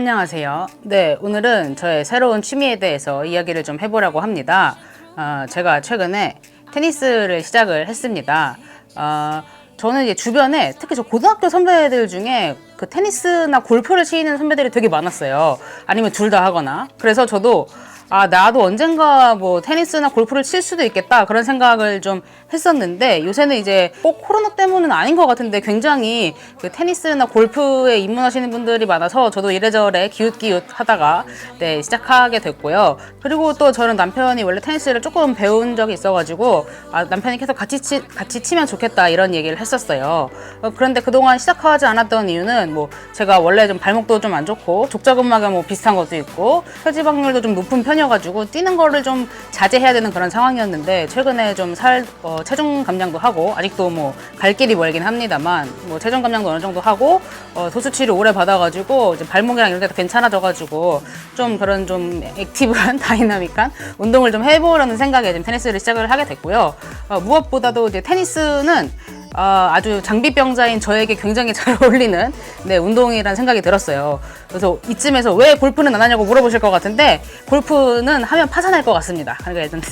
안녕하세요. 네, 오늘은 저의 새로운 취미에 대해서 이야기를 좀 해보려고 합니다. 어, 제가 최근에 테니스를 시작을 했습니다. 어, 저는 이제 주변에 특히 저 고등학교 선배들 중에 그 테니스나 골프를 치는 선배들이 되게 많았어요. 아니면 둘 다 하거나. 그래서 저도 아, 나도 언젠가 뭐 테니스나 골프를 칠 수도 있겠다 그런 생각을 좀 했었는데 요새는 이제 꼭 코로나 때문은 아닌 것 같은데 굉장히 그 테니스나 골프에 입문하시는 분들이 많아서 저도 이래저래 기웃기웃 하다가 네, 시작하게 됐고요. 그리고 또 저는 남편이 원래 테니스를 조금 배운 적이 있어가지고 아, 남편이 계속 같이, 치, 같이 치면 좋겠다 이런 얘기를 했었어요. 어, 그런데 그동안 시작하지 않았던 이유는 뭐 제가 원래 좀 발목도 좀 안 좋고 족저근막에 뭐 비슷한 것도 있고 혈지방률도 좀 높은 편 이어가지고 뛰는 거를 좀 자제해야 되는 그런 상황이었는데 최근에 좀 살 어, 체중 감량도 하고 아직도 뭐 갈 길이 멀긴 합니다만 뭐 체중 감량도 어느 정도 하고 어, 도수치를 오래 받아가지고 이제 발목이랑 이런 데도 괜찮아져가지고 좀 그런 좀 액티브한 다이나믹한 운동을 좀 해보려는 생각에 지금 테니스를 시작을 하게 됐고요. 어, 무엇보다도 이제 테니스는 아, 아주 장비병자인 저에게 굉장히 잘 어울리는 네, 운동이라는 생각이 들었어요. 그래서 이쯤에서 왜 골프는 안 하냐고 물어보실 것 같은데 골프는 하면 파산할 것 같습니다. 그러니까 일단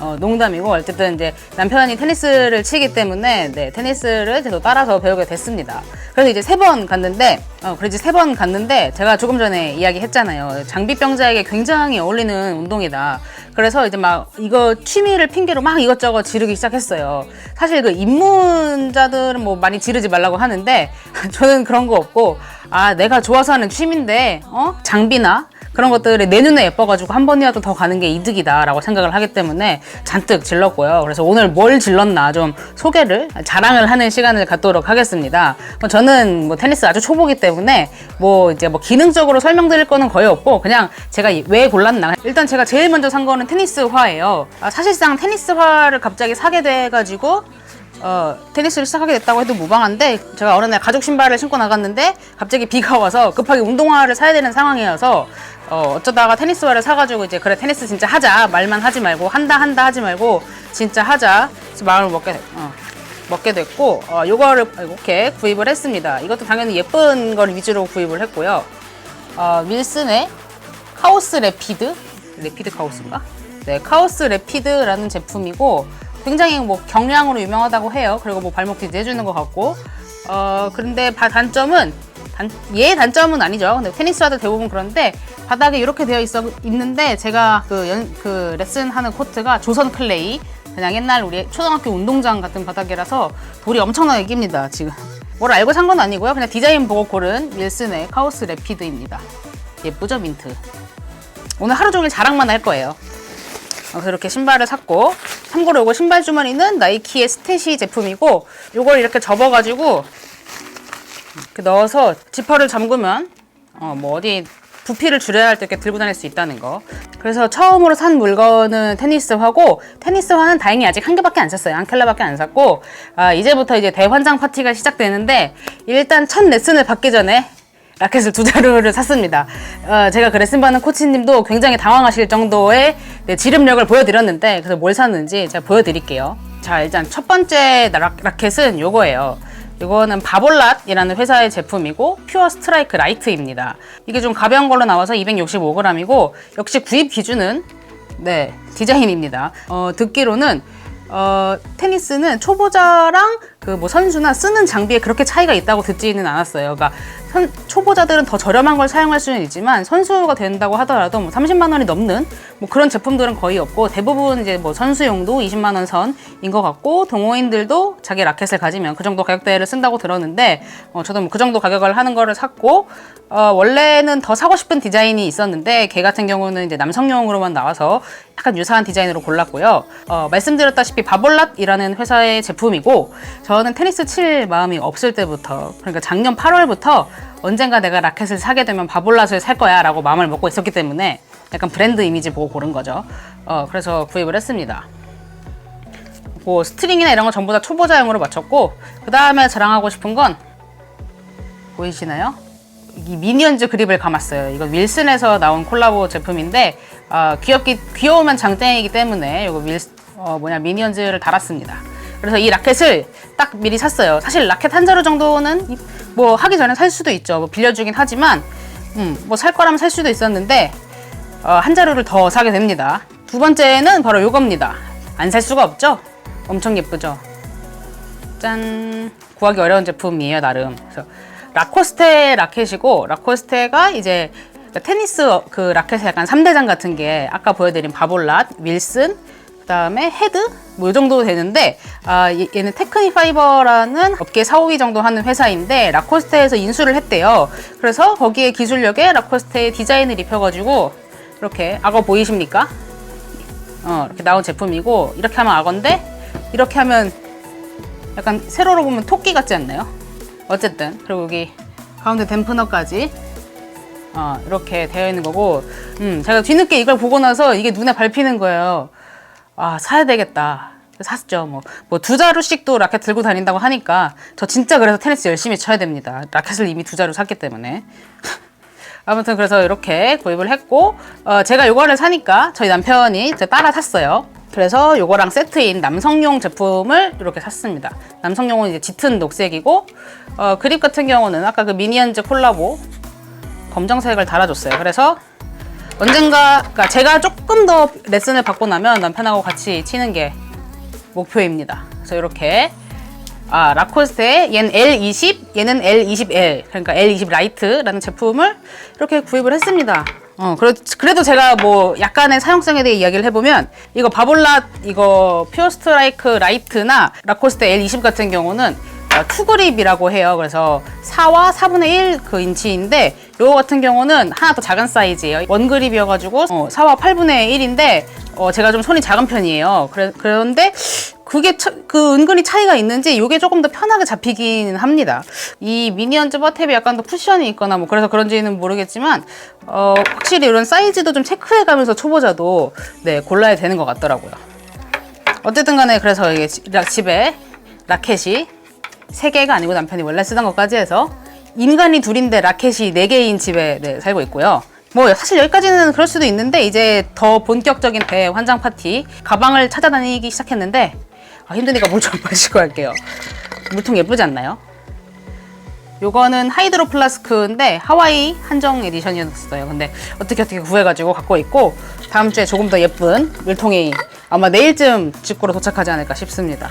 어, 농담이고 어쨌든 이제 남편이 테니스를 치기 때문에 네, 테니스를 저도 따라서 배우게 됐습니다. 그래서 이제 세 번 갔는데 어, 그래서 세 번 갔는데 제가 조금 전에 이야기했잖아요. 장비병자에게 굉장히 어울리는 운동이다. 그래서 이제 막 이거 취미를 핑계로 막 이것저것 지르기 시작했어요. 사실 그 입문자들은 뭐 많이 지르지 말라고 하는데 저는 그런 거 없고 아 내가 좋아서 하는 취미인데 어 장비나 그런 것들이 내 눈에 예뻐가지고 한 번이라도 더 가는 게 이득이다라고 생각을 하기 때문에 잔뜩 질렀고요. 그래서 오늘 뭘 질렀나 좀 소개를 자랑을 하는 시간을 갖도록 하겠습니다. 뭐 저는 뭐 테니스 아주 초보기 때문에 뭐 이제 뭐 기능적으로 설명드릴 거는 거의 없고 그냥 제가 왜 골랐나 일단 제가 제일 먼저 산 거는 테니스화예요. 아, 사실상 테니스화를 갑자기 사게 돼가지고 어, 테니스를 시작하게 됐다고 해도 무방한데 제가 어느 날 가죽 신발을 신고 나갔는데 갑자기 비가 와서 급하게 운동화를 사야 되는 상황이어서 어, 어쩌다가 테니스화를 사가지고 이제 그래 테니스 진짜 하자 말만 하지 말고 한다 한다 하지 말고 진짜 하자 그래서 마음을 먹게 됐, 어, 먹게 됐고 어, 요거를 이렇게 구입을 했습니다. 이것도 당연히 예쁜 걸 위주로 구입을 했고요. 어, 윌슨의 카오스 레피드 레피드 카오스인가? 네, 카오스 레피드라는 제품이고 굉장히 뭐 경량으로 유명하다고 해요. 그리고 뭐 발목 디즈 해주는 것 같고 어 그런데 바- 단점은 단, 얘 단점은 아니죠. 근데 테니스화도 대부분 그런데 바닥에 이렇게 되어 있어 있는데 제가 그, 연, 그 레슨하는 코트가 조선 클레이 그냥 옛날 우리 초등학교 운동장 같은 바닥이라서 돌이 엄청나게 깁니다 지금. 뭘 알고 산 건 아니고요. 그냥 디자인 보고 고른 윌슨의 카오스 레피드입니다. 예쁘죠 민트. 오늘 하루 종일 자랑만 할 거예요. 어, 그래서 이렇게 신발을 샀고 참고로 이거 신발 주머니는 나이키의 스테시 제품이고 이걸 이렇게 접어가지고 넣어서 지퍼를 잠그면 어, 뭐 어디 부피를 줄여야 할 때 이렇게 들고 다닐 수 있다는 거. 그래서 처음으로 산 물건은 테니스화고 테니스화는 다행히 아직 한 개밖에 안 샀어요. 한 켤레밖에 안 샀고 아, 이제부터 이제 대환장 파티가 시작되는데 일단 첫 레슨을 받기 전에 라켓을 두 자루를 샀습니다. 어, 제가 그 레슨 받는 코치님도 굉장히 당황하실 정도의 네, 지름력을 보여드렸는데 그래서 뭘 샀는지 제가 보여드릴게요. 자 일단 첫 번째 라, 라켓은 요거예요. 이거는 바볼랏이라는 회사의 제품이고 퓨어 스트라이크 라이트입니다. 이게 좀 가벼운 걸로 나와서 265g이고 역시 구입 기준은 네 디자인입니다. 어, 듣기로는 어, 테니스는 초보자랑 그 뭐 선수나 쓰는 장비에 그렇게 차이가 있다고 듣지는 않았어요. 그러니까 선- 초보자들은 더 저렴한 걸 사용할 수는 있지만 선수가 된다고 하더라도 뭐 30만 원이 넘는 뭐 그런 제품들은 거의 없고 대부분 이제 뭐 선수용도 20만 원 선인 것 같고 동호인들도 자기 라켓을 가지면 그 정도 가격대를 쓴다고 들었는데 어, 저도 뭐 그 정도 가격을 하는 거를 샀고 어, 원래는 더 사고 싶은 디자인이 있었는데 걔 같은 경우는 이제 남성용으로만 나와서 약간 유사한 디자인으로 골랐고요. 어, 말씀드렸다시피 바볼랏이라는 회사의 제품이고 저는 테니스 칠 마음이 없을 때부터 그러니까 작년 8월부터 언젠가 내가 라켓을 사게 되면 바볼랏을 살 거야 라고 마음을 먹고 있었기 때문에 약간 브랜드 이미지 보고 고른 거죠. 어, 그래서 구입을 했습니다. 뭐 스트링이나 이런 거 전부 다 초보자용으로 맞췄고 그 다음에 자랑하고 싶은 건 보이시나요? 이 미니언즈 그립을 감았어요. 이거 윌슨에서 나온 콜라보 제품인데 어, 귀엽기 귀여우면 장땡이기 때문에 이거 윌 어, 뭐냐 미니언즈를 달았습니다. 그래서 이 라켓을 딱 미리 샀어요. 사실 라켓 한 자루 정도는 이- 뭐 하기 전에 살 수도 있죠. 뭐 빌려주긴 하지만 음, 뭐 살 거라면 살 수도 있었는데 어, 한 자루를 더 사게 됩니다. 두 번째는 바로 요겁니다. 안 살 수가 없죠? 엄청 예쁘죠? 짠! 구하기 어려운 제품이에요, 나름. 그래서 라코스테 라켓이고, 라코스테가 이제 테니스 그 라켓의 약간 3대장 같은 게 아까 보여드린 바볼랏, 윌슨, 그 다음에 헤드? 뭐 이 정도 되는데, 아, 얘- 얘는 테크니 파이버라는 업계 4, 5위 정도 하는 회사인데, 라코스테에서 인수를 했대요. 그래서 거기에 기술력에 라코스테의 디자인을 입혀가지고, 이렇게, 악어 보이십니까? 어, 이렇게 나온 제품이고, 이렇게 하면 악어인데, 이렇게 하면 약간 세로로 보면 토끼 같지 않나요? 어쨌든, 그리고 여기 가운데 댐프너까지 어, 이렇게 되어 있는 거고, 음, 제가 뒤늦게 이걸 보고 나서 이게 눈에 밟히는 거예요. 아, 사야 되겠다. 샀죠. 뭐, 뭐 두 자루씩도 라켓 들고 다닌다고 하니까 저 진짜 그래서 테니스 열심히 쳐야 됩니다. 라켓을 이미 두 자루 샀기 때문에. 아무튼 그래서 이렇게 구입을 했고, 어, 제가 요거를 사니까 저희 남편이 저 따라 샀어요. 그래서 요거랑 세트인 남성용 제품을 이렇게 샀습니다. 남성용은 이제 짙은 녹색이고, 어, 그립 같은 경우는 아까 그 미니언즈 콜라보 검정색을 달아줬어요. 그래서 언젠가 그러니까 제가 조금 더 레슨을 받고 나면 남편하고 같이 치는 게 목표입니다. 그래서 이렇게 아 라코스테의 얘는 L20, 얘는 L20L 그러니까 L20 라이트라는 제품을 이렇게 구입을 했습니다. 어 그래, 그래도 제가 뭐 약간의 사용성에 대해 이야기를 해보면 이거 바볼랏 이거 퓨어 스트라이크 라이트나 라코스테 L20 같은 경우는 어, 투그립이라고 해요. 그래서 4와 4분의 1 그 인치인데 요거 같은 경우는 하나 더 작은 사이즈예요. 원그립이어가지고 어, 4와 8분의 1인데 어, 제가 좀 손이 작은 편이에요. 그래, 그런데 그게 차- 그 은근히 차이가 있는지 이게 조금 더 편하게 잡히긴 합니다. 이 미니언즈 버탭이 약간 더 쿠션이 있거나 뭐 그래서 그런지는 모르겠지만 어, 확실히 이런 사이즈도 좀 체크해가면서 초보자도 네 골라야 되는 것 같더라고요. 어쨌든 간에 그래서 이게 집에 라켓이 세 개가 아니고 남편이 원래 쓰던 것까지 해서 인간이 둘인데 라켓이 네 개인 집에 네, 살고 있고요. 뭐 사실 여기까지는 그럴 수도 있는데 이제 더 본격적인 대 환장 파티 가방을 찾아다니기 시작했는데 아, 힘드니까 물 좀 마시고 할게요. 물통 예쁘지 않나요? 요거는 하이드로 플라스크인데 하와이 한정 에디션이었어요. 근데 어떻게 어떻게 구해가지고 갖고 있고 다음 주에 조금 더 예쁜 물통이 아마 내일쯤 집구로 도착하지 않을까 싶습니다.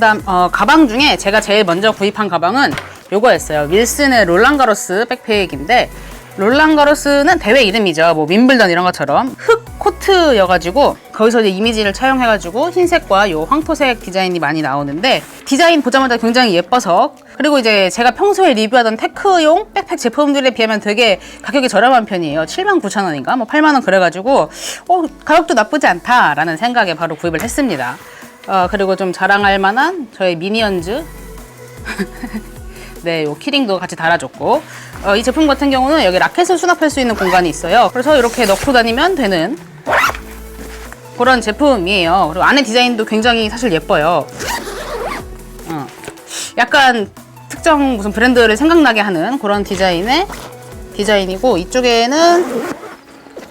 그다음 어, 가방 중에 제가 제일 먼저 구입한 가방은 요거였어요. 윌슨의 롤랑가로스 백팩인데 롤랑가로스는 대회 이름이죠. 뭐 윈블던 이런 것처럼 흑 코트여가지고 거기서 이제 이미지를 차용해가지고 흰색과 요 황토색 디자인이 많이 나오는데 디자인 보자마자 굉장히 예뻐서 그리고 이제 제가 평소에 리뷰하던 테크용 백팩 제품들에 비하면 되게 가격이 저렴한 편이에요. 7만 9천 원인가 뭐 8만 원 그래가지고 어 가격도 나쁘지 않다라는 생각에 바로 구입을 했습니다. 어, 그리고 좀 자랑할 만한 저의 미니언즈. 네, 요 키링도 같이 달아줬고. 어, 이 제품 같은 경우는 여기 라켓을 수납할 수 있는 공간이 있어요. 그래서 이렇게 넣고 다니면 되는 그런 제품이에요. 그리고 안에 디자인도 굉장히 사실 예뻐요. 어, 약간 특정 무슨 브랜드를 생각나게 하는 그런 디자인의 디자인이고, 이쪽에는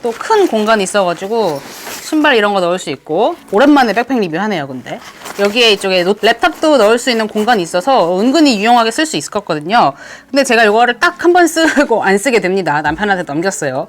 또 큰 공간이 있어가지고 신발 이런 거 넣을 수 있고 오랜만에 백팩 리뷰하네요 근데 여기에 이쪽에 노- 랩탑도 넣을 수 있는 공간이 있어서 은근히 유용하게 쓸수 같거든요. 근데 제가 이거를 딱 한 번 쓰고 안 쓰게 됩니다. 남편한테 넘겼어요.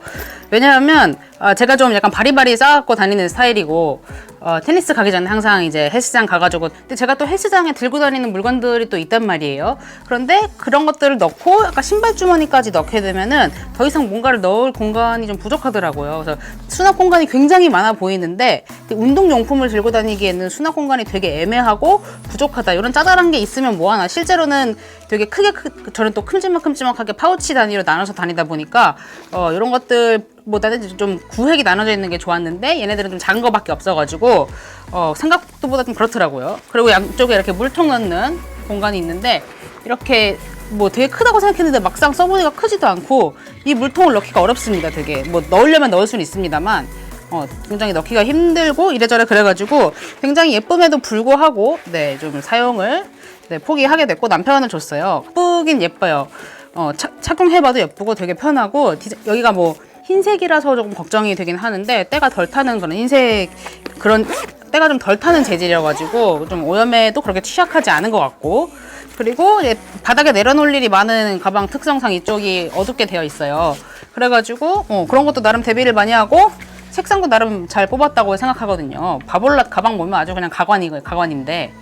왜냐하면 아, 제가 좀 약간 바리바리 싸갖고 다니는 스타일이고 어, 테니스 가기 전에 항상 이제 헬스장 가가지고 근데 제가 또 헬스장에 들고 다니는 물건들이 또 있단 말이에요. 그런데 그런 것들을 넣고 약간 신발 주머니까지 넣게 되면은 더 이상 뭔가를 넣을 공간이 좀 부족하더라고요. 그래서 수납 공간이 굉장히 많아 보이는데 운동용품을 들고 다니기에는 수납 공간이 되게 애매하고 부족하다 이런 짜잘한 게 있으면 뭐하나 실제로는 되게 크게 크, 저는 또 큼지막큼지막하게 파우치 단위로 나눠서 다니다 보니까 어, 이런 것들 보다는 좀 구획이 나눠져 있는 게 좋았는데 얘네들은 좀 작은 거밖에 없어가지고 어, 생각보다 좀 그렇더라고요. 그리고 양쪽에 이렇게 물통 넣는 공간이 있는데 이렇게 뭐 되게 크다고 생각했는데 막상 써보니까 크지도 않고 이 물통을 넣기가 어렵습니다. 되게 뭐 넣으려면 넣을 수는 있습니다만 어, 굉장히 넣기가 힘들고 이래저래 그래가지고 굉장히 예쁨에도 불구하고 네 좀 사용을 네, 포기하게 됐고 남편은 줬어요. 예쁘긴 예뻐요. 어, 차- 착용해봐도 예쁘고 되게 편하고 디자- 여기가 뭐 흰색이라서 조금 걱정이 되긴 하는데 때가 덜 타는 그런 흰색 그런 때가 좀 덜 타는 재질이어가지고 좀 오염에도 그렇게 취약하지 않은 것 같고 그리고 바닥에 내려놓을 일이 많은 가방 특성상 이쪽이 어둡게 되어 있어요. 그래가지고 어, 그런 것도 나름 대비를 많이 하고 색상도 나름 잘 뽑았다고 생각하거든요. 바볼랏 가방 보면 아주 그냥 가관이 가관인데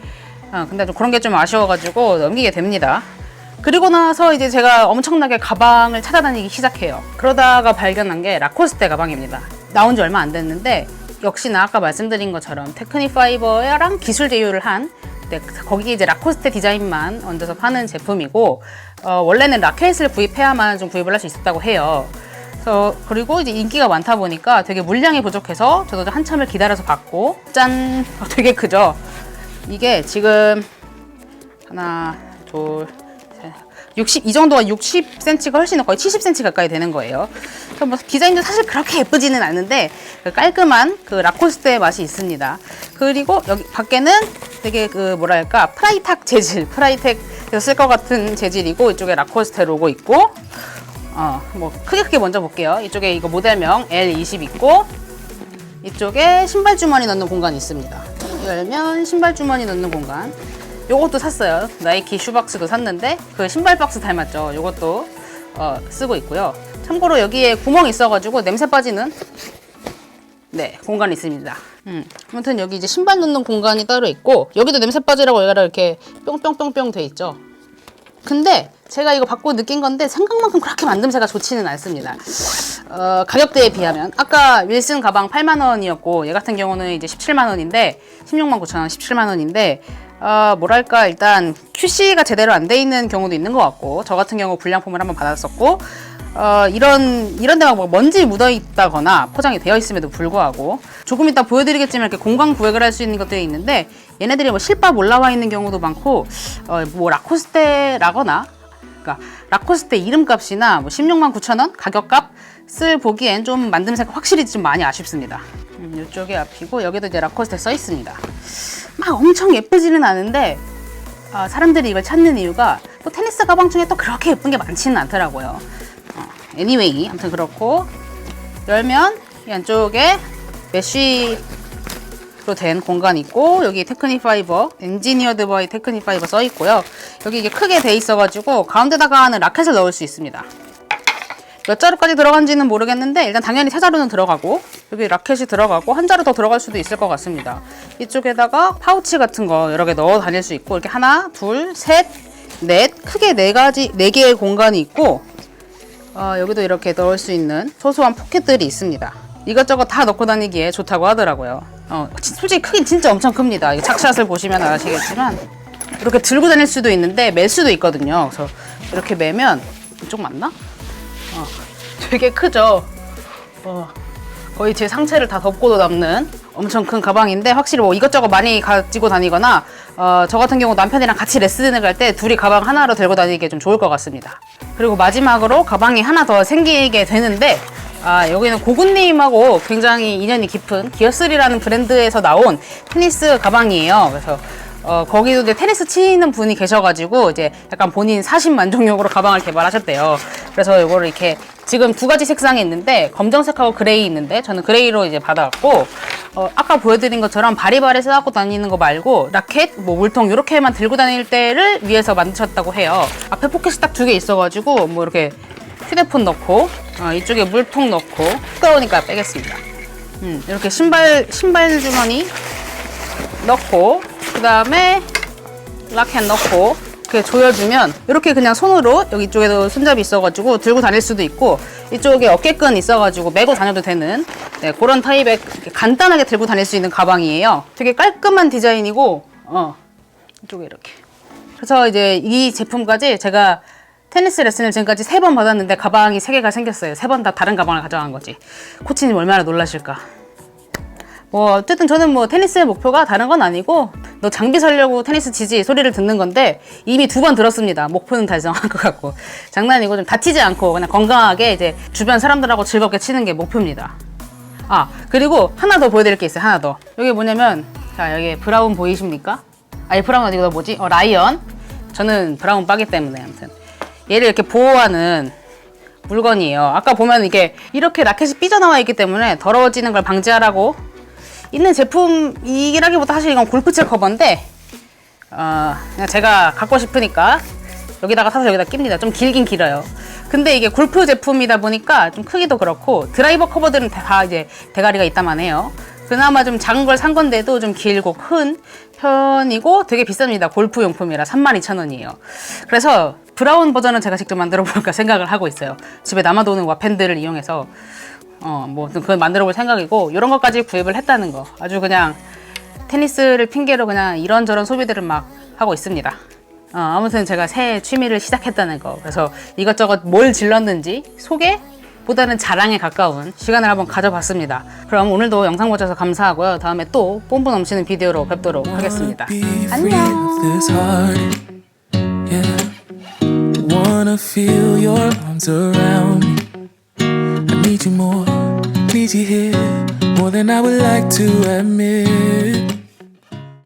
어, 근데 좀 그런 게 좀 아쉬워가지고 넘기게 됩니다. 그리고 나서 이제 제가 엄청나게 가방을 찾아다니기 시작해요. 그러다가 발견한 게 라코스테 가방입니다. 나온 지 얼마 안 됐는데 역시나 아까 말씀드린 것처럼 테크니 파이버랑 기술 제휴를 한 네, 거기 이제 라코스테 디자인만 얹어서 파는 제품이고 어, 원래는 라켓을 구입해야만 좀 구입을 할 수 있었다고 해요. 그래서 그리고 이제 인기가 많다 보니까 되게 물량이 부족해서 저도 한참을 기다려서 봤고 짠 어, 되게 크죠. 이게 지금 하나 둘 60, 이 정도가 60cm가 훨씬 거의 70cm 가까이 되는 거예요. 뭐 디자인도 사실 그렇게 예쁘지는 않은데 그 깔끔한 그 라코스테의 맛이 있습니다. 그리고 여기 밖에는 되게 그 뭐랄까 프라이탁 재질, 프라이텍에서 쓸 것 같은 재질이고 이쪽에 라코스테 로고 있고 어 뭐 크게 크게 먼저 볼게요. 이쪽에 이거 모델명 L20 있고 이쪽에 신발 주머니 넣는 공간이 있습니다. 열면 신발 주머니 넣는 공간. 요것도 샀어요. 나이키 슈박스도 샀는데 그 신발 박스 닮았죠. 요것도 어, 쓰고 있고요. 참고로 여기에 구멍이 있어가지고 냄새 빠지는 네 공간이 있습니다. 음, 아무튼 여기 이제 신발 넣는 공간이 따로 있고 여기도 냄새 빠지라고 여기가 이렇게 뿅뿅뿅뿅 돼 있죠. 근데 제가 이거 받고 느낀 건데 생각만큼 그렇게 만듦새가 좋지는 않습니다. 어, 가격대에 비하면 아까 윌슨 가방 8만 원이었고 얘 같은 경우는 이제 17만 원인데 16만 9천 원, 17만 원인데 어, 뭐랄까 일단 QC가 제대로 안 돼 있는 경우도 있는 것 같고 저 같은 경우 불량품을 한번 받았었고 어, 이런 이런 데가 뭐 먼지 묻어 있다거나 포장이 되어 있음에도 불구하고 조금 이따 보여드리겠지만 이렇게 공간 구획을 할 수 있는 것들이 있는데 얘네들이 뭐 실밥 올라와 있는 경우도 많고 어, 뭐 라코스테라거나 그러니까 라코스테 이름값이나 뭐 16만 9천 원 가격값을 보기엔 좀 만듦새가 확실히 좀 많이 아쉽습니다. 음, 이쪽에 앞이고 여기도 이제 라코스테 써 있습니다. 막 엄청 예쁘지는 않은데 아, 사람들이 이걸 찾는 이유가 또 테니스 가방 중에 또 그렇게 예쁜 게 많지는 않더라고요. 어, anyway, 아무튼 그렇고 열면 이 안쪽에 메쉬 로 된 공간이 있고 여기 테크니 파이버 엔지니어드 바이 테크니 파이버 써 있고요. 여기 이게 크게 돼 있어 가지고 가운데다가는 라켓을 넣을 수 있습니다. 몇 자루까지 들어간지는 모르겠는데 일단 당연히 세 자루는 들어가고 여기 라켓이 들어가고 한 자루 더 들어갈 수도 있을 것 같습니다. 이쪽에다가 파우치 같은 거 여러 개 넣어 다닐 수 있고 이렇게 하나, 둘, 셋, 넷 크게 네 가지 네 개의 공간이 있고 어, 여기도 이렇게 넣을 수 있는 소소한 포켓들이 있습니다. 이것저것 다 넣고 다니기에 좋다고 하더라고요. 어, 지- 솔직히 크긴 진짜 엄청 큽니다. 이 착샷을 보시면 아시겠지만 이렇게 들고 다닐 수도 있는데 멜 수도 있거든요. 그래서 이렇게 매면 이쪽 맞나? 어, 되게 크죠. 어, 거의 제 상체를 다 덮고도 남는 엄청 큰 가방인데 확실히 뭐 이것저것 많이 가지고 다니거나 어, 저 같은 경우 남편이랑 같이 레슨을 갈 때 둘이 가방 하나로 들고 다니기 좀 좋을 것 같습니다. 그리고 마지막으로 가방이 하나 더 생기게 되는데 아, 여기는 고군님하고 굉장히 인연이 깊은 기어스리라는 브랜드에서 나온 테니스 가방이에요. 그래서 어, 거기도 이제 테니스 치는 분이 계셔가지고 이제 약간 본인 사심 만족용으로 가방을 개발하셨대요. 그래서 이거를 이렇게 지금 두 가지 색상이 있는데 검정색하고 그레이 있는데 저는 그레이로 이제 받아왔고 어, 아까 보여드린 것처럼 바리바리 써갖고 다니는 거 말고 라켓, 뭐 물통 이렇게만 들고 다닐 때를 위해서 만드셨다고 해요. 앞에 포켓이 딱 두 개 있어가지고 뭐 이렇게 휴대폰 넣고 어, 이쪽에 물통 넣고 뜨거우니까 빼겠습니다. 음, 이렇게 신발 신발 주머니 넣고 그 다음에 라켓 넣고 이렇게 조여주면 이렇게 그냥 손으로 여기 이쪽에도 손잡이 있어가지고 들고 다닐 수도 있고 이쪽에 어깨끈 있어가지고 메고 다녀도 되는 네, 그런 타입의 간단하게 들고 다닐 수 있는 가방이에요. 되게 깔끔한 디자인이고 어 이쪽에 이렇게 그래서 이제 이 제품까지 제가 테니스 레슨을 지금까지 세 번 받았는데 가방이 세 개가 생겼어요. 세 번 다 다른 가방을 가져간 거지. 코치님 얼마나 놀라실까. 뭐 어쨌든 저는 뭐 테니스의 목표가 다른 건 아니고 너 장비 살려고 테니스 치지 소리를 듣는 건데 이미 두 번 들었습니다. 목표는 달성한 것 같고 장난이고 좀 다치지 않고 그냥 건강하게 이제 주변 사람들하고 즐겁게 치는 게 목표입니다. 아 그리고 하나 더 보여드릴 게 있어요. 하나 더 여기 뭐냐면 자 여기 브라운 보이십니까? 아니 브라운 아니고 뭐지? 어 라이언. 저는 브라운 빠기 때문에 아무튼 얘를 이렇게 보호하는 물건이에요. 아까 보면 이게 이렇게 라켓이 삐져나와 있기 때문에 더러워지는 걸 방지하라고 있는 제품이라기보다 사실 이건 골프채 커버인데 어, 그냥 제가 갖고 싶으니까 여기다가 사서 여기다 낍니다. 좀 길긴 길어요. 근데 이게 골프 제품이다 보니까 좀 크기도 그렇고 드라이버 커버들은 다 이제 대가리가 있다만 해요. 그나마 좀 작은 걸 산 건데도 좀 길고 큰 편이고 되게 비쌉니다. 골프 용품이라 32,000원이에요. 그래서 브라운 버전은 제가 직접 만들어 볼까 생각을 하고 있어요. 집에 남아도는 와펜들을 이용해서 어, 뭐 그걸 만들어 볼 생각이고 이런 것까지 구입을 했다는 거. 아주 그냥 테니스를 핑계로 그냥 이런저런 소비들을 막 하고 있습니다. 어, 아무튼 제가 새 취미를 시작했다는 거. 그래서 이것저것 뭘 질렀는지 소개 보다는 자랑에 가까운 시간을 한번 가져봤습니다. 그럼 오늘도 영상 보셔서 감사하고요. 다음에 또 뽐뿌 넘치는 비디오로 뵙도록 하겠습니다. 안녕.